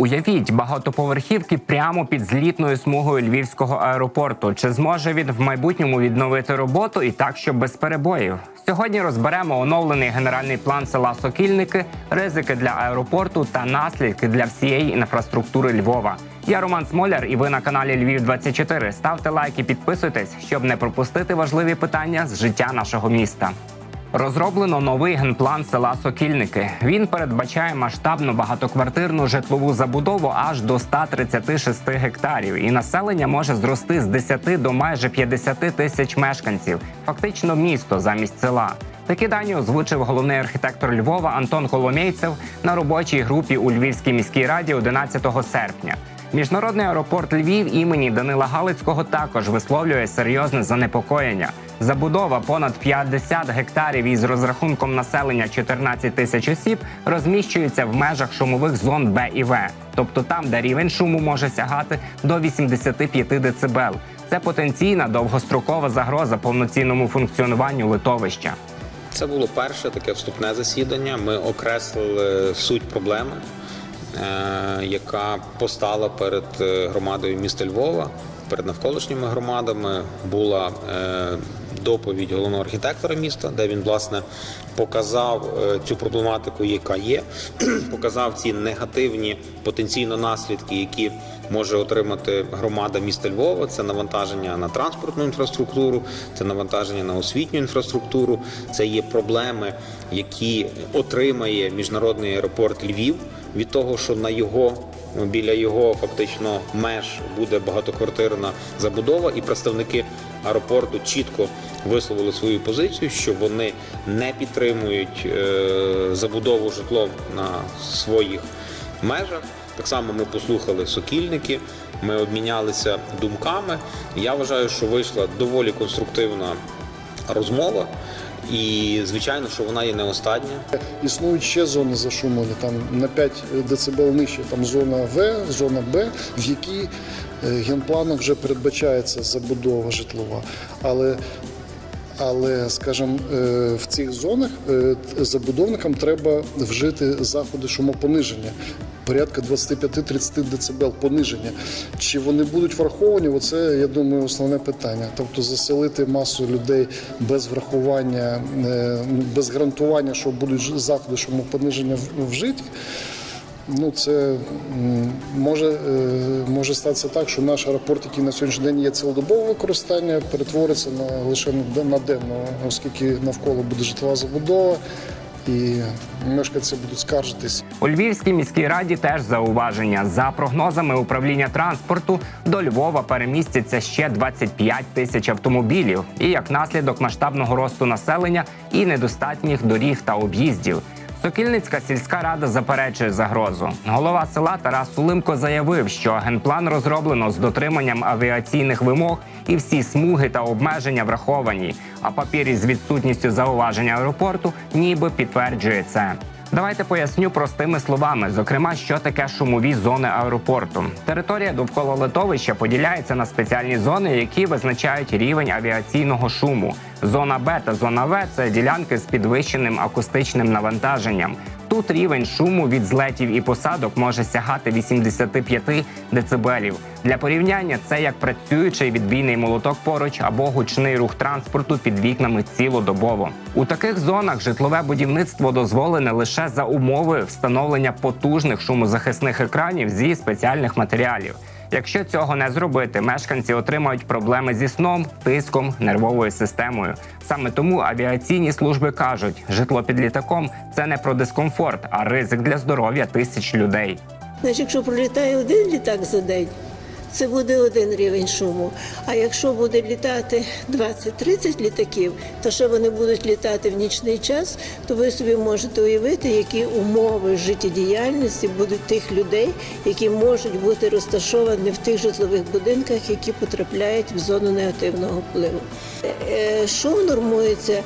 Уявіть багатоповерхівки прямо під злітною смугою львівського аеропорту. Чи зможе він в майбутньому відновити роботу і так, щоб без перебоїв? Сьогодні розберемо оновлений генеральний план села Сокільники, ризики для аеропорту та наслідки для всієї інфраструктури Львова. Я Роман Смоляр, і ви на каналі Львів 24 Ставте лайк і підписуйтесь, щоб не пропустити важливі питання з життя нашого міста. Розроблено новий генплан села Сокільники. Він передбачає масштабну багатоквартирну житлову забудову аж до 136 гектарів, і населення може зрости з 10 до майже 50 тисяч мешканців. Фактично місто замість села. Такі дані озвучив головний архітектор Львова Антон Коломейцев на робочій групі у Львівській міській раді 11 серпня. Міжнародний аеропорт Львів імені Данила Галицького також висловлює серйозне занепокоєння. Забудова понад 50 гектарів із розрахунком населення 14 тисяч осіб розміщується в межах шумових зон Б і В, тобто там, де рівень шуму може сягати до 85 децибел. Це потенційна довгострокова загроза повноцінному функціонуванню литовища. Це було перше таке вступне засідання. Ми окреслили суть проблеми, е, яка постала перед е, громадою міста Львова, перед навколишніми громадами. Була е, доповідь головного архітектора міста, де він власне показав е, цю проблематику, яка є, показав ці негативні потенційно наслідки, які може отримати громада міста Львова. Це навантаження на транспортну інфраструктуру, це навантаження на освітню інфраструктуру, це є проблеми, які отримає міжнародний аеропорт Львів від того, що на його біля його фактично меж буде багатоквартирна забудова, і представники аеропорту чітко висловили свою позицію, що вони не підтримують е, забудову житлом на своїх межах. Так само ми послухали сокільники, ми обмінялися думками. Я вважаю, що вийшла доволі конструктивна розмова, і звичайно, що вона є не остання. Існують ще зони зашумлення, там на 5 дБ нижче, там зона В, зона Б, в якій е, генпланом вже передбачається забудова житлова. Але але, скажімо, е, в цих зонах е, забудовникам треба вжити заходи шумопониження. Порядка 25-30 дБ пониження. Чи вони будуть враховані? Оце, я думаю, основне питання. Тобто заселити масу людей без врахування, е, без гарантування, що будуть заходи шумопониження в- вжиті. Ну, це може, е, може статися так, що наш аеропорт, який на сьогоднішній день є цілодобове використання, перетвориться на лише на денно, оскільки навколо буде житлова забудова, і мешканці будуть скаржитись. У Львівській міській раді теж зауваження. За прогнозами управління транспорту до Львова перемістяться ще 25 тисяч автомобілів, і як наслідок масштабного росту населення і недостатніх доріг та об'їздів. Сокільницька сільська рада заперечує загрозу. Голова села Тарас Сулимко заявив, що генплан розроблено з дотриманням авіаційних вимог, і всі смуги та обмеження враховані. А папір із відсутністю зауваження аеропорту ніби підтверджує це. Давайте поясню простими словами, зокрема, що таке шумові зони аеропорту. Територія довкола литовища поділяється на спеціальні зони, які визначають рівень авіаційного шуму. Зона Б та зона В це ділянки з підвищеним акустичним навантаженням. Тут рівень шуму від злетів і посадок може сягати 85 децибелів. Для порівняння це як працюючий відбійний молоток поруч або гучний рух транспорту під вікнами цілодобово. У таких зонах житлове будівництво дозволене лише за умови встановлення потужних шумозахисних екранів зі спеціальних матеріалів. Якщо цього не зробити, мешканці отримають проблеми зі сном, тиском, нервовою системою. Саме тому авіаційні служби кажуть, житло під літаком це не про дискомфорт, а ризик для здоров'я тисяч людей. Значить, якщо пролітає один літак за день, це буде один рівень шуму. А якщо буде літати 20-30 літаків, то що вони будуть літати в нічний час, то ви собі можете уявити, які умови життєдіяльності будуть тих людей, які можуть бути розташовані в тих житлових будинках, які потрапляють в зону негативного впливу. Е, Шум нормується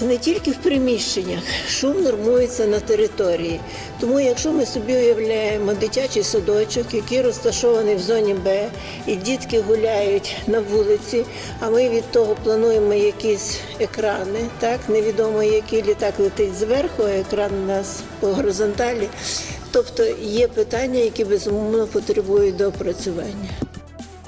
не тільки в приміщеннях, шум нормується на території. Тому, якщо ми собі уявляємо дитячий садочок, який розташований в зоні Б, і дітки гуляють на вулиці, а ми від того плануємо якісь екрани, так невідомо, який літак летить зверху, а екран у нас по горизонталі, Тобто є питання, які безумовно потребують доопрацювання.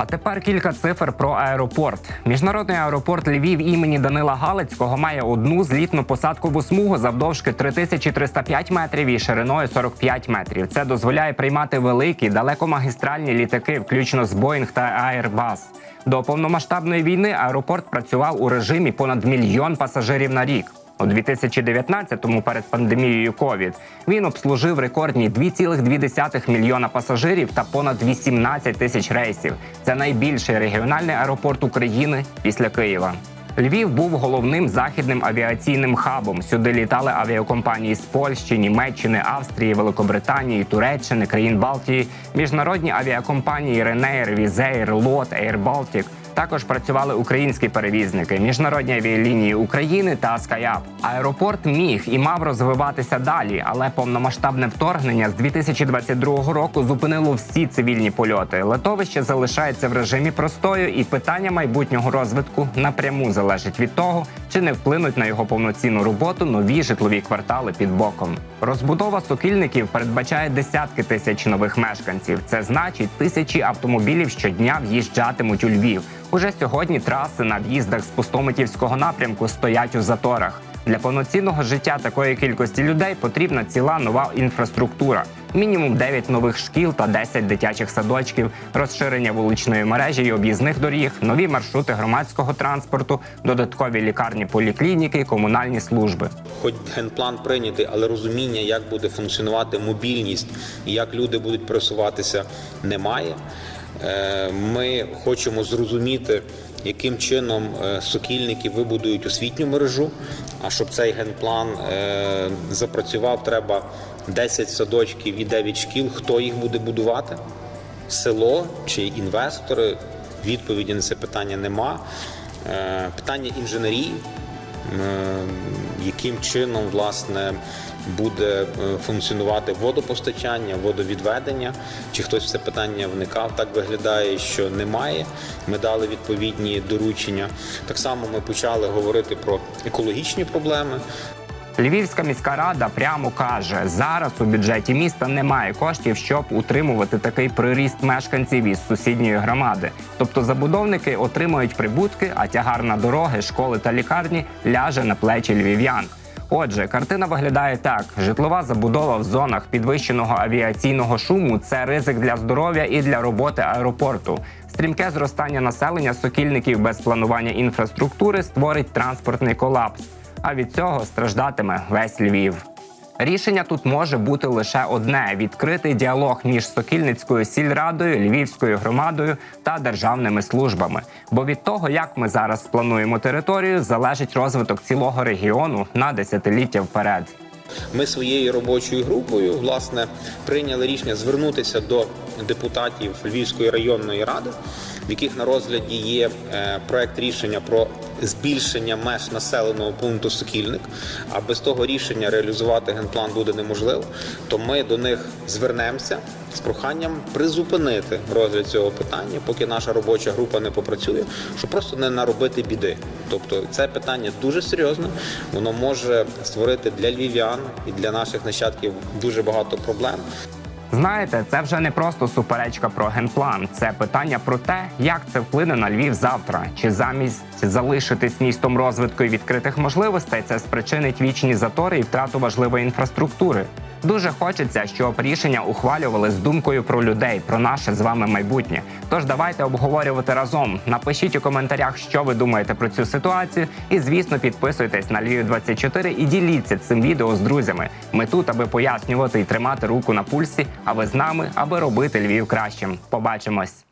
А тепер кілька цифр про аеропорт. Міжнародний аеропорт Львів імені Данила Галицького має одну злітну посадкову смугу завдовжки 3305 метрів і шириною 45 метрів. Це дозволяє приймати великі далекомагістральні літаки, включно з Boeing та Airbus. До повномасштабної війни аеропорт працював у режимі понад мільйон пасажирів на рік. У 2019-му перед пандемією COVID він обслужив рекордні 2,2 мільйона пасажирів та понад 18 тисяч рейсів. Це найбільший регіональний аеропорт України після Києва. Львів був головним західним авіаційним хабом. Сюди літали авіакомпанії з Польщі, Німеччини, Австрії, Великобританії, Туреччини, країн Балтії, міжнародні авіакомпанії Ренеєр, Візеєр, Лот, Air Baltic. Також працювали українські перевізники, міжнародні авіалінії України та Скаяп. Аеропорт міг і мав розвиватися далі, але повномасштабне вторгнення з 2022 року зупинило всі цивільні польоти. Летовище залишається в режимі простою, і питання майбутнього розвитку напряму залежить від того, чи не вплинуть на його повноцінну роботу нові житлові квартали під боком. Розбудова сокільників передбачає десятки тисяч нових мешканців. Це значить, тисячі автомобілів щодня в'їжджатимуть у Львів. Уже сьогодні траси на в'їздах з Пустомитівського напрямку стоять у заторах. Для повноцінного життя такої кількості людей потрібна ціла нова інфраструктура. Мінімум 9 нових шкіл та 10 дитячих садочків, розширення вуличної мережі і об'їзних доріг, нові маршрути громадського транспорту, додаткові лікарні, поліклініки, комунальні служби. Хоч генплан прийнятий, але розуміння, як буде функціонувати мобільність і як люди будуть пересуватися, немає. Е, Ми хочемо зрозуміти, яким чином е, сокільники вибудують освітню мережу. А щоб цей генплан е, запрацював, треба 10 садочків і 9 шкіл. Хто їх буде будувати? Село чи інвестори? Відповіді на це питання нема. Питання інженерії. Е, яким чином власне буде е, функціонувати водопостачання, водовідведення, чи хтось в це питання вникав. Так виглядає, що немає. Ми дали відповідні доручення. Так само ми почали говорити про екологічні проблеми. Львівська міська рада прямо каже: зараз у бюджеті міста немає коштів, щоб утримувати такий приріст мешканців із сусідньої громади. Тобто забудовники отримують прибутки, а тягар на дороги, школи та лікарні ляже на плечі львів'ян. Отже, картина виглядає так: житлова забудова в зонах підвищеного авіаційного шуму це ризик для здоров'я і для роботи аеропорту. Стрімке зростання населення сокільників без планування інфраструктури створить транспортний колапс. А від цього страждатиме весь Львів. Рішення тут може бути лише одне: відкритий діалог між Сокільницькою сільрадою, Львівською громадою та державними службами. Бо від того, як ми зараз сплануємо територію, залежить розвиток цілого регіону на десятиліття вперед. Ми своєю робочою групою власне прийняли рішення звернутися до депутатів Львівської районної ради, в яких на розгляді є е, проект рішення про збільшення меж населеного пункту Сокільник. А без того рішення реалізувати генплан буде неможливо. То ми до них звернемося з проханням призупинити розгляд цього питання, поки наша робоча група не попрацює, щоб просто не наробити біди. Тобто це питання дуже серйозне, воно може створити для львів'ян і для наших нащадків дуже багато проблем. Знаєте, це вже не просто суперечка про генплан. Це питання про те, як це вплине на Львів завтра. Чи замість залишитись містом розвитку і відкритих можливостей, це спричинить вічні затори і втрату важливої інфраструктури. Дуже хочеться, щоб рішення ухвалювали з думкою про людей, про наше з вами майбутнє. Тож давайте обговорювати разом. Напишіть у коментарях, що ви думаєте про цю ситуацію. І звісно, підписуйтесь на Львів 24 і діліться цим відео з друзями. Ми тут, аби пояснювати і тримати руку на пульсі. А ви з нами, аби робити Львів кращим. Побачимось.